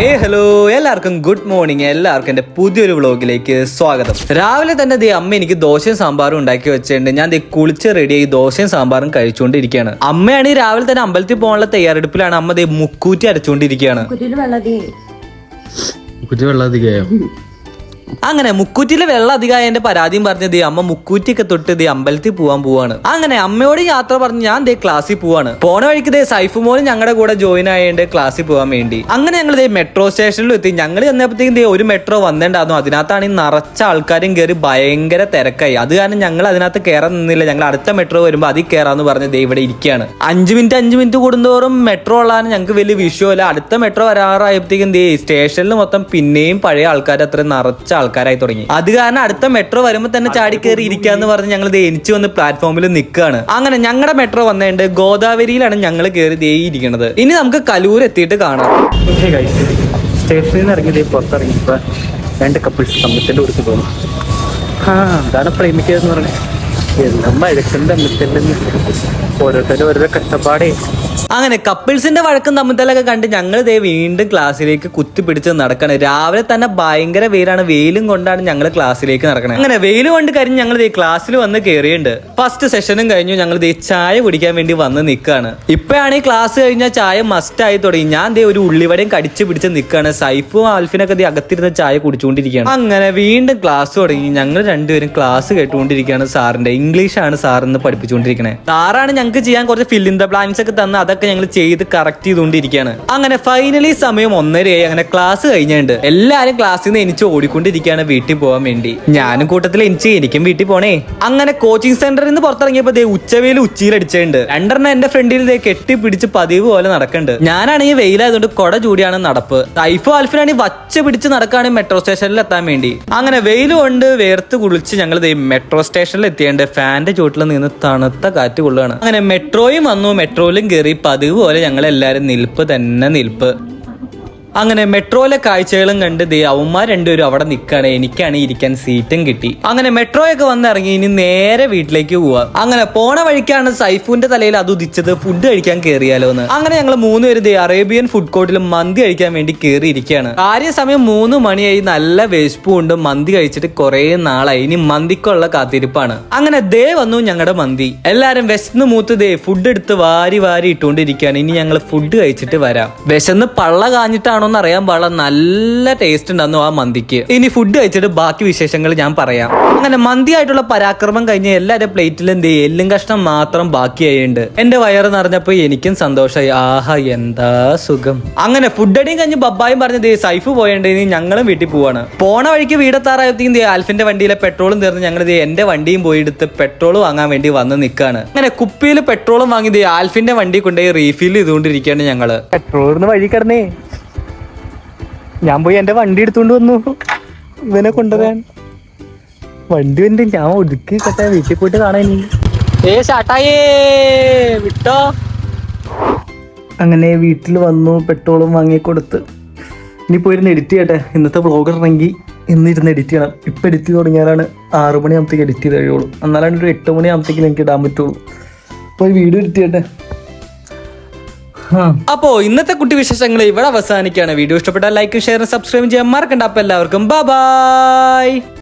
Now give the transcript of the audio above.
ഏ ഹലോ. എല്ലാവർക്കും good morning എല്ലാവർക്കും എന്റെ പുതിയൊരു വ്ളോഗിലേക്ക് സ്വാഗതം. രാവിലെ തന്നെ ദേ അമ്മ എനിക്ക് ദോശയും സാമ്പാറും ഉണ്ടാക്കി വെച്ചിട്ടുണ്ട്. ഞാൻ ദേ കുളിച്ച് റെഡിയായി ദോശയും സാമ്പാറും കഴിച്ചുകൊണ്ടിരിക്കുകയാണ്. അമ്മയാണെങ്കിൽ രാവിലെ തന്നെ അമ്പലത്തിൽ പോകാനുള്ള തയ്യാറെടുപ്പിലാണ് അമ്മ ദേ മുക്കൂറ്റി അരച്ചുകൊണ്ടിരിക്കുകയാണ്. അങ്ങനെ മുക്കൂറ്റിയിലെ വെള്ളം അധികമായ എന്റെ പരാതിയും പറഞ്ഞത് അമ്മ മുക്കൂറ്റിയൊക്കെ തൊട്ട് ദേ അമ്പലത്തിൽ പോവാൻ പോവാണ്. അങ്ങനെ അമ്മയോട് യാത്ര പറഞ്ഞ് ഞാൻ ദേ ക്ലാസ്സിൽ പോവാണ്. പോണ വഴിക്ക് ദേ സൈഫ് മോനും ഞങ്ങളുടെ കൂടെ ജോയിൻ ആയതുകൊണ്ട് ക്ലാസ്സിൽ പോകാൻ വേണ്ടി. അങ്ങനെ ഞങ്ങൾ ദേ മെട്രോ സ്റ്റേഷനിൽ എത്തി. ഞങ്ങൾ ചെന്നപ്പോഴത്തേക്കും ദേ ഒരു മെട്രോ വന്നിട്ടുണ്ടായിരുന്നു അതിനകത്താണ് ഈ നിറച്ച ആൾക്കാരും കയറി ഭയങ്കര തിരക്കായി. അത് കാരണം ഞങ്ങൾ അതിനകത്ത് കയറാൻ നിന്നില്ല. ഞങ്ങൾ അടുത്ത മെട്രോ വരുമ്പോൾ അതിൽ കയറാന്ന് പറഞ്ഞ് ദേ ഇവിടെ ഇരിക്കുകയാണ് അഞ്ച് മിനിറ്റ് അഞ്ച് മിനിറ്റ് കൂടുന്തോറും മെട്രോ ഉള്ളതാണ് ഞങ്ങൾക്ക് വലിയ വിഷയമല്ല. അടുത്ത മെട്രോ വരാറായപ്പോഴത്തേക്കും ദേ സ്റ്റേഷനിൽ മൊത്തം പിന്നെയും പഴയ ആൾക്കാർ അത്ര നിറച്ച ആൾക്കാരായി തുടങ്ങി. അത് കാരണം അടുത്ത മെട്രോ വരുമ്പോൾ തന്നെ ചാടി കയറി ഇരിക്കാന്ന് പറഞ്ഞ് ഞങ്ങൾ എനിച്ച് വന്ന് പ്ലാറ്റ്ഫോമിൽ നിൽക്കുകയാണ് അങ്ങനെ ഞങ്ങളുടെ മെട്രോ വന്നതുകൊണ്ട് ഗോദാവരിയിലാണ് ഞങ്ങൾ കയറി ദേ ഇരിക്കുന്നത് ഇനി നമുക്ക് കലൂർ എത്തിയിട്ട് കാണാം. സ്റ്റേഷനിൽ നിന്ന് ഇറങ്ങി ദേ പുറത്തിറങ്ങിയപ്പോ രണ്ട് കപ്പിൾസ് സമയത്തിന്റെ കൊടുത്ത് പോകുന്നു ആ അതാണ് പ്രേമിക്കുക എന്ന് പറഞ്ഞത് കഷ്ടപ്പാടേ. അങ്ങനെ കപ്പിൾസിന്റെ വഴക്കും തമ്മിത്തലൊക്കെ കണ്ട് ഞങ്ങൾ ദേ വീണ്ടും ക്ലാസ്സിലേക്ക് കുത്തിപ്പിടിച്ച് നടക്കണം. രാവിലെ തന്നെ ഭയങ്കര വെയിലാണ്. വെയിലും കൊണ്ടാണ് ഞങ്ങൾ ക്ലാസ്സിലേക്ക് നടക്കണത് അങ്ങനെ വെയിൽ കൊണ്ട് കരിഞ്ഞ് ഞങ്ങൾ ദേ ക്ലാസ്സിൽ വന്ന് കയറിയുണ്ട് ഫസ്റ്റ് സെഷനും കഴിഞ്ഞു. ഞങ്ങൾ ദേ ചായ കുടിക്കാൻ വേണ്ടി വന്ന് നിൽക്കുകയാണ് ഇപ്പോഴാണ് ഈ ക്ലാസ് കഴിഞ്ഞാൽ ചായ മസ്റ്റ് ആയി തുടങ്ങി. ഞാൻ ദേ ഒരു ഉള്ളിവടയും കടിച്ച് പിടിച്ച് നിൽക്കുകയാണ് സൈഫും ആൽഫിനൊക്കെ ദേ അകത്തിരുന്ന് ചായ കുടിച്ചുകൊണ്ടിരിക്കുകയാണ്. അങ്ങനെ വീണ്ടും ക്ലാസ് തുടങ്ങി. ഞങ്ങൾ രണ്ടുപേരും ക്ലാസ് കേട്ടുകൊണ്ടിരിക്കുകയാണ് സാറിന്റെ. ഇംഗ്ലീഷാണ് സാർ ഇന്ന് പഠിപ്പിച്ചുകൊണ്ടിരിക്കുന്നത് സാറാണ് ഞങ്ങൾക്ക് ചെയ്യാൻ കുറച്ച് ഫിൽ ഇൻ ദ ബ്ലാങ്ക്സ് ഒക്കെ തന്ന് അതൊക്കെ ഞങ്ങൾ ചെയ്ത് കറക്റ്റ് ചെയ്തുകൊണ്ടിരിക്കുകയാണ് അങ്ങനെ ഫൈനലി സമയം ഒന്നരയായി അങ്ങനെ ക്ലാസ് കഴിഞ്ഞിട്ടുണ്ട്. എല്ലാരും ക്ലാസ്സിൽ നിന്ന് എനിച്ച് ഓടിക്കൊണ്ടിരിക്കുകയാണ് വീട്ടിൽ പോകാൻ വേണ്ടി. ഞാനും കൂട്ടത്തിൽ എനിച്ച് എനിക്കും വീട്ടിൽ പോണേ. അങ്ങനെ കോച്ചിങ് സെന്ററിൽ നിന്ന് പുറത്തിറങ്ങിയപ്പോ ദേ ഉച്ചവേൽ ഉച്ചയിൽ അടിച്ചിട്ടുണ്ട് രണ്ടെണ്ണം എന്റെ ഫ്രണ്ടിൽ ദേ കെട്ടി പിടിച്ച് പതിവ് പോലെ നടക്കുന്നുണ്ട് ഞാനാണെങ്കിൽ വെയിലായതുകൊണ്ട് കൊട ചൂടിയാണ് നടപ്പ്. ടൈഫോ ആൽഫിനാണെങ്കിൽ വച്ച് പിടിച്ച് നടക്കുകയാണ് മെട്രോ സ്റ്റേഷനിൽ എത്താൻ വേണ്ടി. അങ്ങനെ വെയിൽ കൊണ്ട് വേർത്ത് കുളിച്ച് ഞങ്ങൾ മെട്രോ സ്റ്റേഷനിൽ എത്തിയേണ്ട. ഫാന്റെ ചുവട്ടിൽ നിന്ന് തണുത്ത കാറ്റ് കൊള്ളുകയാണ്. അങ്ങനെ മെട്രോയും വന്നു. മെട്രോയിലും കയറി പതിവ് പോലെ ഞങ്ങൾ എല്ലാവരും നിൽപ്പ് തന്നെ നിൽപ്പ്. അങ്ങനെ മെട്രോയിലെ കാഴ്ചകളും കണ്ട് ദേ അവന്മാർ രണ്ടുപേരും അവിടെ നിൽക്കുകയാണ് എനിക്കാണ് ഇരിക്കാൻ സീറ്റും കിട്ടി. അങ്ങനെ മെട്രോയൊക്കെ വന്നിറങ്ങി ഇനി നേരെ വീട്ടിലേക്ക് പോവാം. അങ്ങനെ പോണ വഴിക്കാണ് സൈഫുവിന്റെ തലയിൽ അത് ഉദിച്ചത്. ഫുഡ് കഴിക്കാൻ കയറിയാലോ എന്ന് അങ്ങനെ ഞങ്ങൾ മൂന്നുപേരും ദേ അറേബ്യൻ ഫുഡ് കോർട്ടിൽ മന്തി കഴിക്കാൻ വേണ്ടി കയറിയിരിക്കുകയാണ് കാര്യസമയം മൂന്ന് മണിയായി നല്ല വിശപ്പും ഉണ്ട്. മന്തി കഴിച്ചിട്ട് കുറെ നാളായി. ഇനി മന്തിക്കുള്ള കാത്തിരിപ്പാണ്. അങ്ങനെ ദേ വന്നു ഞങ്ങളുടെ മന്തി. എല്ലാരും വിശന്ന് മൂത്ത് ദേ ഫുഡ് എടുത്ത് വാരി വാരി ഇട്ടുകൊണ്ടിരിക്കുകയാണ് ഇനി ഞങ്ങൾ ഫുഡ് കഴിച്ചിട്ട് വരാം. വിശന്ന് പള്ള കാഞ്ഞിട്ടാണോ എന്ന് അറിയാൻ പാടില്ല. നല്ല ടേസ്റ്റ് ഉണ്ടായിരുന്നു ആ മന്തിക്ക്. ഇനി ഫുഡ് കഴിച്ചിട്ട് ബാക്കി വിശേഷങ്ങൾ ഞാൻ പറയാം. അങ്ങനെ മന്തി ആയിട്ടുള്ള പരാക്രമം കഴിഞ്ഞ് എല്ലാവരുടെ എന്ത് ചെയ്യും? എല്ലും കഷ്ണം മാത്രം ബാക്കിയായിട്ടുണ്ട് എന്റെ വയറ് നിറഞ്ഞപ്പോ എനിക്കും സന്തോഷമായി. ആഹാ എന്താ സുഖം. അങ്ങനെ ഫുഡ് അടിയും കഴിഞ്ഞ് ബബ്ബായും പറഞ്ഞത് സൈഫ് പോയണ്ട്. ഇനി ഞങ്ങളും വീട്ടിൽ പോവാണ്. പോണ വഴിക്ക് വീടെത്താറായത്തേക്കും അൽഫിന്റെ വണ്ടിയിലെ പെട്രോളും തീർന്ന് ഞങ്ങൾ എന്റെ വണ്ടിയും പോയി എടുത്ത് പെട്രോൾ വാങ്ങാൻ വേണ്ടി വന്ന് നിൽക്കാണ് അങ്ങനെ കുപ്പിയിൽ പെട്രോളും വാങ്ങി ആൽഫിന്റെ വണ്ടി കൊണ്ടുപോയി റീഫിൽ ചെയ്തുകൊണ്ടിരിക്കുകയാണ് ഞങ്ങൾ. പെട്രോളിന് വഴി കിടന്നേ. ഞാൻ പോയി എന്റെ വണ്ടി എടുത്തുകൊണ്ട് വന്നു. ഇവനെ കൊണ്ടുവരാൻ. വണ്ടി വണ്ടി ഞാൻ ഒതുക്കി കട്ടെ വീട്ടിൽ പോയിട്ട് കാണാൻ ഏ ഷാട്ടായേ വിട്ടോ? അങ്ങനെ വീട്ടിൽ വന്നു പെട്രോളും വാങ്ങി കൊടുത്ത്. ഇനി പോയിരുന്ന് എഡിറ്റ് ചെയ്യട്ടെ. ഇന്നത്തെ ബ്ലോഗർ ഇറങ്ങി. ഇന്ന് ഇരുന്ന് എഡിറ്റ് ചെയ്യണം. ഇപ്പം എഡിറ്റ് ചെയ്ത് തുടങ്ങിയാലാണ് ആറ് മണിയാകുമ്പോഴത്തേക്ക് എഡിറ്റ് ചെയ്ത് കഴിയുള്ളൂ. എന്നാലാണ് ഒരു എട്ട് മണിയാകുമ്പോഴത്തേക്ക് എനിക്ക് ഇടാൻ പറ്റുള്ളൂ. പോയി വീഡിയോ എഡിറ്റ് ചെയ്യട്ടെ. അപ്പോ ഇന്നത്തെ കുട്ടി വിശേഷങ്ങൾ ഇവിടെ അവസാനിക്കുകയാണ്. വീഡിയോ ഇഷ്ടപ്പെട്ടാൽ ലൈക്ക് ഷെയർ സബ്സ്ക്രൈബ് ചെയ്യാൻ മറക്കണ്ട. അപ്പൊ എല്ലാവർക്കും ബൈ